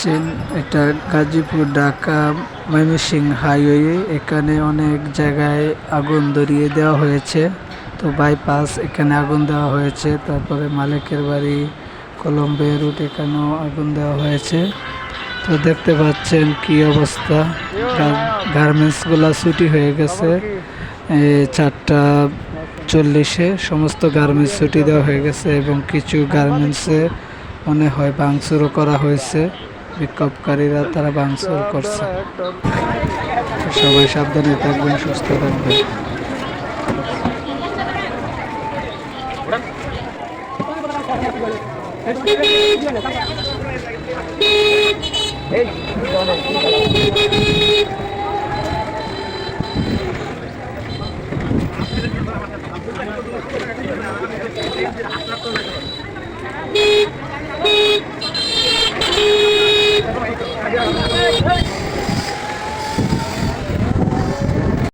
পাচ্ছেন এটা গাজীপুর ঢাকা ময়মনসিং হাইওয়ে। এখানে অনেক জায়গায় আগুন ধরিয়ে দেওয়া হয়েছে। তো বাইপাস এখানে আগুন দেওয়া হয়েছে। তারপরে মালিকের বাড়ি কলম্বে রুট এখানেও আগুন দেওয়া হয়েছে। তো দেখতে পাচ্ছেন কি অবস্থা। গার্মেন্টসগুলা ছুটি হয়ে গেছে। চারটা চল্লিশে সমস্ত গার্মেন্টস ছুটি দেওয়া হয়ে গেছে এবং কিছু গার্মেন্টসে মনে হয় ভাঙচুরও করা হয়েছে। বিক্ষোভকারীরা তারা ভাঙচুর করছে। সবাই সাবধানে থাকবেন সুস্থ থাকবেন। Beep, beep,